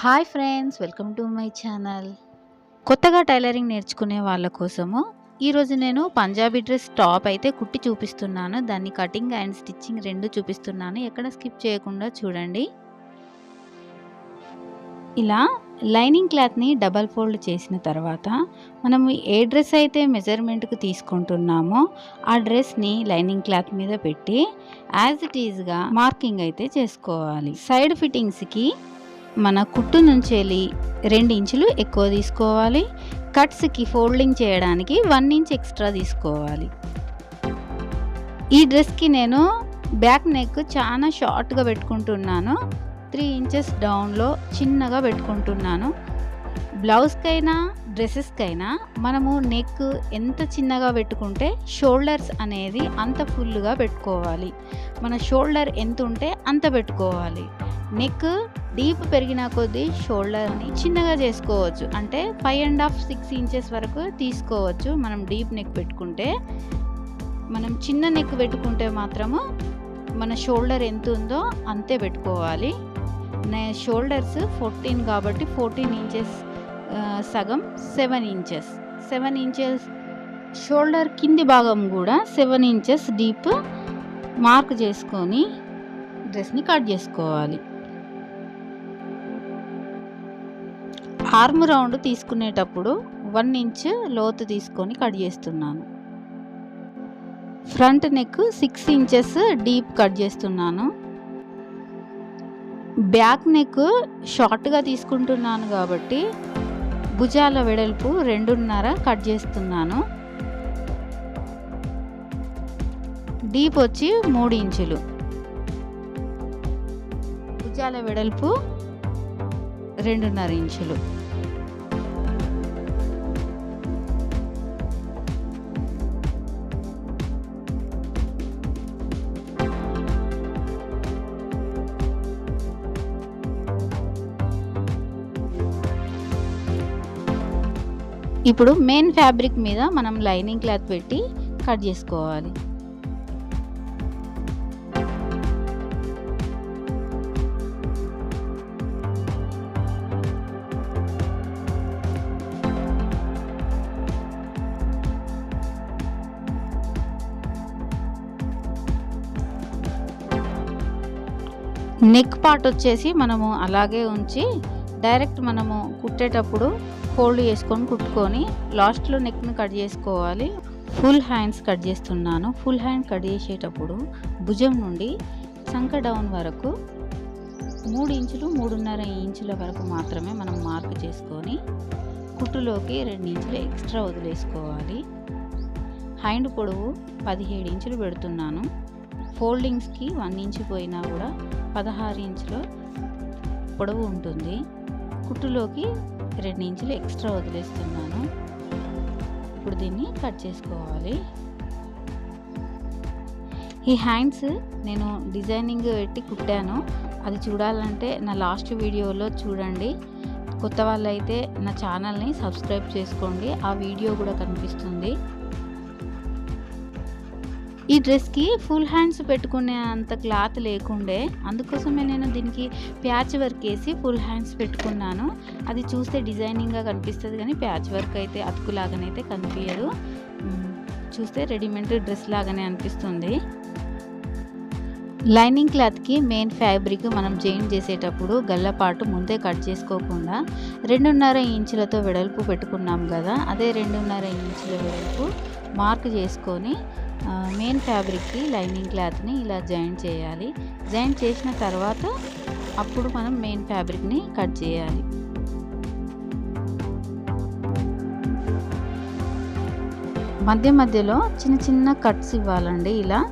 Hi friends welcome to my channel. కొత్తగా tailoring నేర్చుకునే వాళ్ళ కోసము ఈరోజు నేను పంజాబీ డ్రెస్ టాప్ అయితే కుట్టి చూపిస్తున్నాను. దాన్ని కటింగ్ అండ్ స్టిచ్చింగ్ రెండు చూపిస్తున్నాను. ఎక్కడ స్కిప్ చేయకుండా చూడండి. ఇలా లైనింగ్ క్లాత్ని డబల్ ఫోల్డ్ చేసిన తర్వాత మనము ఏ డ్రెస్ అయితే మెజర్మెంట్కు తీసుకుంటున్నామో ఆ డ్రెస్ని లైనింగ్ క్లాత్ మీద పెట్టి యాజ్ ఇట్ ఈజ్గా మార్కింగ్ అయితే చేసుకోవాలి. సైడ్ ఫిట్టింగ్స్కి మన కుట్టు నుంచి వెళ్ళి రెండు ఇంచులు ఎక్కువ తీసుకోవాలి. కట్స్కి ఫోల్డింగ్ చేయడానికి వన్ ఇంచ్ ఎక్స్ట్రా తీసుకోవాలి. ఈ డ్రెస్కి నేను బ్యాక్ నెక్ చాలా షార్ట్గా పెట్టుకుంటున్నాను. త్రీ ఇంచెస్ డౌన్లో చిన్నగా పెట్టుకుంటున్నాను. బ్లౌజ్కైనా డ్రెస్సెస్కైనా మనము నెక్ ఎంత చిన్నగా పెట్టుకుంటే షోల్డర్స్ అనేది అంత ఫుల్గా పెట్టుకోవాలి. మన షోల్డర్ ఎంత ఉంటే అంత పెట్టుకోవాలి. నెక్ డీప్ పెరిగిన కొద్దీ షోల్డర్ని చిన్నగా చేసుకోవచ్చు. అంటే five and half six inches వరకు తీసుకోవచ్చు మనం డీప్ నెక్ పెట్టుకుంటే. మనం చిన్న నెక్ పెట్టుకుంటే మాత్రము మన షోల్డర్ ఎంత ఉందో అంతే పెట్టుకోవాలి. నే షోల్డర్స్ ఫోర్టీన్ కాబట్టి ఫోర్టీన్ ఇంచెస్ సగం seven inches seven inches shoulder కింది భాగం కూడా సెవెన్ ఇంచెస్ డీప్ మార్క్ చేసుకొని డ్రెస్ని కట్ చేసుకోవాలి. ఆర్మ్ రౌండ్ తీసుకునేటప్పుడు వన్ ఇంచ్ లోతు తీసుకొని కట్ చేస్తున్నాను. Front neck six inches deep cut చేస్తున్నాను. బ్యాక్ నెక్ షార్ట్గా తీసుకుంటున్నాను కాబట్టి భుజాల వెడల్పు రెండున్నర కట్ చేస్తున్నాను. డీప్ వచ్చి మూడు ఇంచులు భుజాల వెడల్పు రెండున్నర ఇంచులు. ఇప్పుడు మెయిన్ ఫ్యాబ్రిక్ మీద మనం లైనింగ్ క్లాత్ పెట్టి కట్ చేసుకోవాలి. నెక్ పార్ట్ వచ్చేసి మనము అలాగే ఉంచి డైరెక్ట్ మనము కుట్టేటప్పుడు ఫోల్డ్ చేసుకొని కుట్టుకొని లాస్ట్లో నెక్ని కట్ చేసుకోవాలి. ఫుల్ హ్యాండ్స్ కట్ చేస్తున్నాను. ఫుల్ హ్యాండ్ కట్ చేసేటప్పుడు భుజం నుండి సంక డౌన్ వరకు మూడు ఇంచులు మూడున్నర ఇంచుల వరకు మాత్రమే మనం మార్క్ చేసుకొని కుట్టులోకి రెండు ఇంచులు ఎక్స్ట్రా వదిలేసుకోవాలి. హ్యాండ్ పొడవు పదిహేడు ఇంచులు పెడుతున్నాను. ఫోల్డింగ్స్కి వన్ ఇంచు పోయినా కూడా పదహారు ఇంచులో పొడవు ఉంటుంది. కుట్టులోకి రెండు ఇంచులు ఎక్స్ట్రా వదిలేస్తున్నాను. ఇప్పుడు దీన్ని కట్ చేసుకోవాలి. ఈ హ్యాండ్స్ నేను డిజైనింగ్ పెట్టి కుట్టాను. అది చూడాలంటే నా లాస్ట్ వీడియోలో చూడండి. కొత్త వాళ్ళైతే నా ఛానల్ని సబ్స్క్రైబ్ చేసుకోండి. ఆ వీడియో కూడా కనిపిస్తుంది. ఈ డ్రెస్కి ఫుల్ హ్యాండ్స్ పెట్టుకునే అంత క్లాత్ లేకుండే. అందుకోసమే నేను దీనికి ప్యాచ్ వర్క్ వేసి ఫుల్ హ్యాండ్స్ పెట్టుకున్నాను. అది చూస్తే డిజైనింగ్గా కనిపిస్తుంది కానీ ప్యాచ్ వర్క్ అయితే అతుకులాగానైతే కనిపించదు చూస్తే రెడీమేడ్ డ్రెస్ లాగానే అనిపిస్తుంది. లైనింగ్ క్లాత్కి మెయిన్ ఫ్యాబ్రిక్ మనం జాయిన్ చేసేటప్పుడు గల్లపాటు ముందే కట్ చేసుకోకుండా రెండున్నర ఇంచులతో వెడల్పు పెట్టుకున్నాం కదా అదే రెండున్నర ఇంచుల వెడల్పు మార్క్ చేసుకొని మెయిన్ ఫ్యాబ్రిక్కి లైనింగ్ క్లాత్ని ఇలా జాయింట్ చేయాలి. జాయింట్ చేసిన తర్వాత అప్పుడు మనం మెయిన్ ఫ్యాబ్రిక్ని కట్ చేయాలి. మధ్య మధ్యలో చిన్న చిన్న కట్స్ ఇవ్వాలండి ఇలా.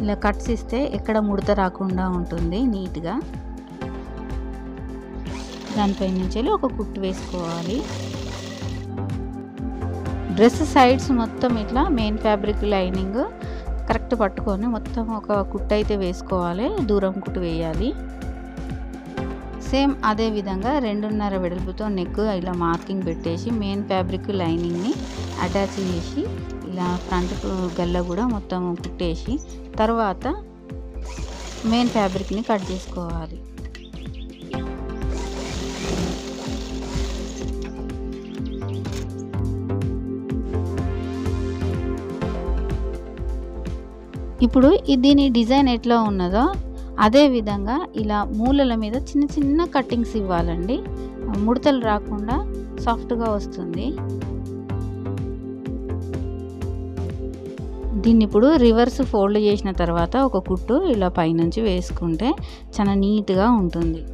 ఇలా కట్స్ ఇస్తే ఎక్కడ ముడత రాకుండా ఉంటుంది నీట్గా. దానిపై నుంచి ఒక కుట్టు వేసుకోవాలి. డ్రెస్ సైడ్స్ మొత్తం ఇట్లా మెయిన్ ఫ్యాబ్రిక్ లైనింగ్ కరెక్ట్ పట్టుకొని మొత్తం ఒక కుట్టు అయితే వేసుకోవాలి. దూరం కుట్టు వేయాలి. సేమ్ అదే విధంగా రెండున్నర వెడల్పుతో నెక్ ఇలా మార్కింగ్ పెట్టేసి మెయిన్ ఫ్యాబ్రిక్ లైనింగ్ని అటాచ్ చేసి ఇలా ఫ్రంట్ గల్ల కూడా మొత్తం కుట్టేసి తర్వాత మెయిన్ ఫ్యాబ్రిక్ని కట్ చేసుకోవాలి. ఇప్పుడు దీని డిజైన్ ఎట్లా ఉన్నదో అదే విధంగా ఇలా మూలల మీద చిన్న చిన్న కట్టింగ్స్ ఇవ్వాలండి. ముడతలు రాకుండా సాఫ్ట్గా వస్తుంది. దీన్ని ఇప్పుడు రివర్స్ ఫోల్డ్ చేసిన తర్వాత ఒక కుట్టు ఇలా పైనుంచి వేసుకుంటే చాలా నీట్గా ఉంటుంది.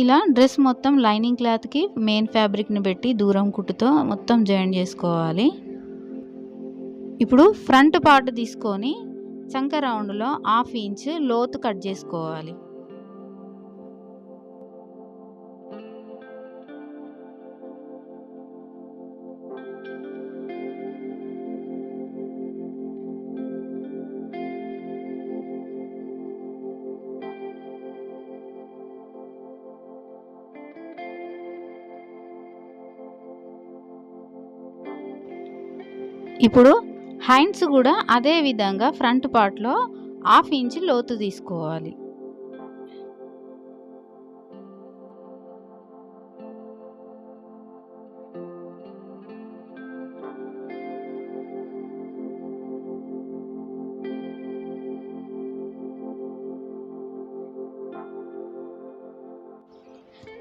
ఇలా డ్రెస్ మొత్తం లైనింగ్ క్లాత్కి మెయిన్ ఫ్యాబ్రిక్ని పెట్టి దూరం కుట్టుతో మొత్తం జాయిన్ చేసుకోవాలి. ఇప్పుడు ఫ్రంట్ పార్ట్ తీసుకొని చంక రౌండ్లో హాఫ్ ఇంచ్ లోతు కట్ చేసుకోవాలి. ఇప్పుడు హైన్స్ కూడా అదే విధంగా ఫ్రంట్ పార్ట్లో హాఫ్ ఇంచ్ లోతు తీసుకోవాలి.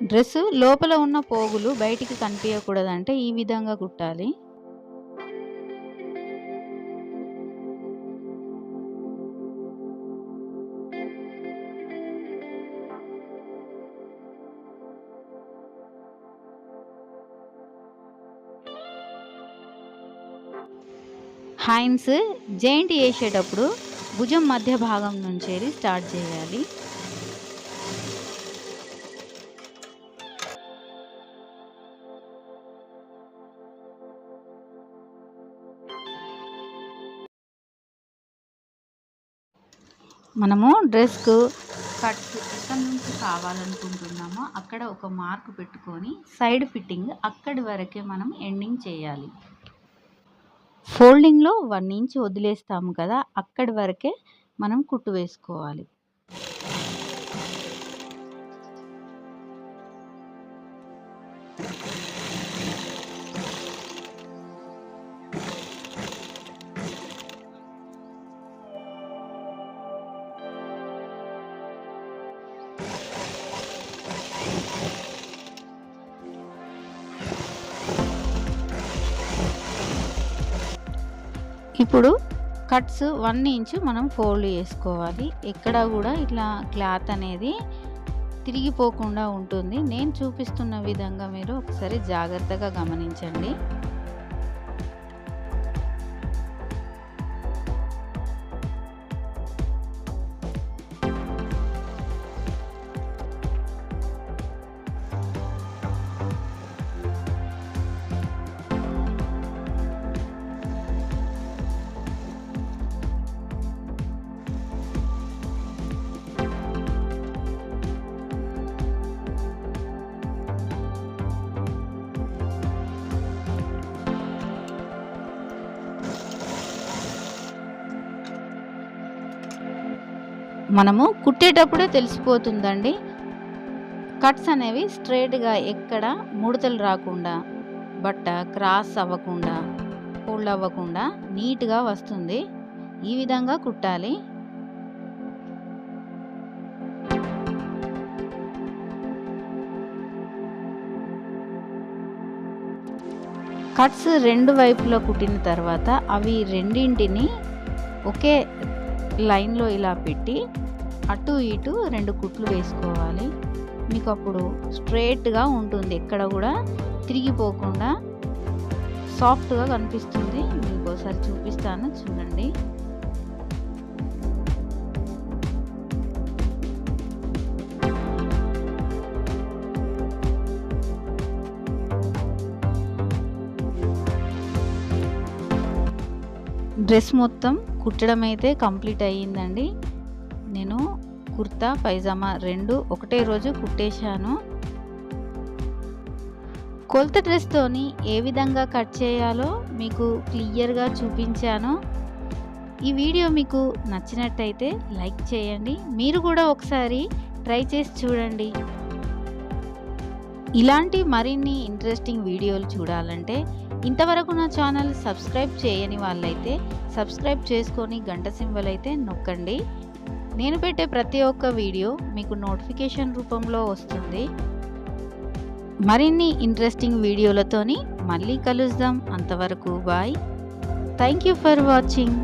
డ్రెస్ లోపల ఉన్న పోగులు బయటికి కనిపించకూడదంటే ఈ విధంగా కుట్టాలి. హ్యాండ్స్ జాయింట్ వేసేటప్పుడు భుజం మధ్య భాగం నుంచి స్టార్ట్ చేయాలి. మనము డ్రెస్కు కట్ ఎక్కడి నుంచి కావాలనుకుంటున్నామో అక్కడ ఒక మార్క్ పెట్టుకొని సైడ్ ఫిట్టింగ్ అక్కడి వరకే మనం ఎండింగ్ చేయాలి. ఫోల్డింగ్లో వన్ ఇంచ్ వదిలేస్తాము కదా అక్కడి వరకే మనం కుట్టు వేసుకోవాలి. ఇప్పుడు కట్స్ వన్ ఇంచ్ మనం ఫోల్డ్ చేసుకోవాలి. ఎక్కడ కూడా ఇట్లా క్లాత్ అనేది తిరిగిపోకుండా ఉంటుంది. నేను చూపిస్తున్న విధంగా మీరు ఒకసారి జాగ్రత్తగా గమనించండి. మనము కుట్టేటప్పుడే తెలిసిపోతుందండి. కట్స్ అనేవి స్ట్రైట్గా ఎక్కడ ముడతలు రాకుండా బట్ట క్రాస్ అవ్వకుండా ఫోల్డ్ అవ్వకుండా నీట్గా వస్తుంది. ఈ విధంగా కుట్టాలి. కట్స్ రెండు వైపులో కుట్టిన తర్వాత అవి రెండింటిని ఒకే లైన్లో ఇలా పెట్టి అటు ఇటు రెండు కుట్లు వేసుకోవాలి. మీకు అప్పుడు స్ట్రేట్గా ఉంటుంది. ఎక్కడ కూడా తిరిగిపోకుండా సాఫ్ట్గా కనిపిస్తుంది. మీకు ఒకసారి చూపిస్తాను. చూడండి. డ్రెస్ మొత్తం కుట్టడం అయితే కంప్లీట్ అయ్యిందండి. నేను కుర్తా పైజామా రెండు ఒకటే రోజు కుట్టేశాను. కొలత డ్రెస్తోని ఏ విధంగా కట్ చేయాలో మీకు క్లియర్గా చూపించాను. ఈ వీడియో మీకు నచ్చినట్టయితే లైక్ చేయండి. మీరు కూడా ఒకసారి ట్రై చేసి చూడండి. ఇలాంటి మరిన్ని ఇంట్రెస్టింగ్ వీడియోలు చూడాలంటే ఇంతవరకు నా ఛానల్ సబ్స్క్రైబ్ చేయని వాళ్ళైతే సబ్స్క్రైబ్ చేసుకొని గంట సింబల్ అయితే నొక్కండి. నేను పెట్టే ప్రతి ఒక్క వీడియో మీకు నోటిఫికేషన్ రూపంలో వస్తుంది. మరిన్ని ఇంట్రెస్టింగ్ వీడియోలతోని మళ్ళీ కలుద్దాం. అంతవరకు bye thank you for watching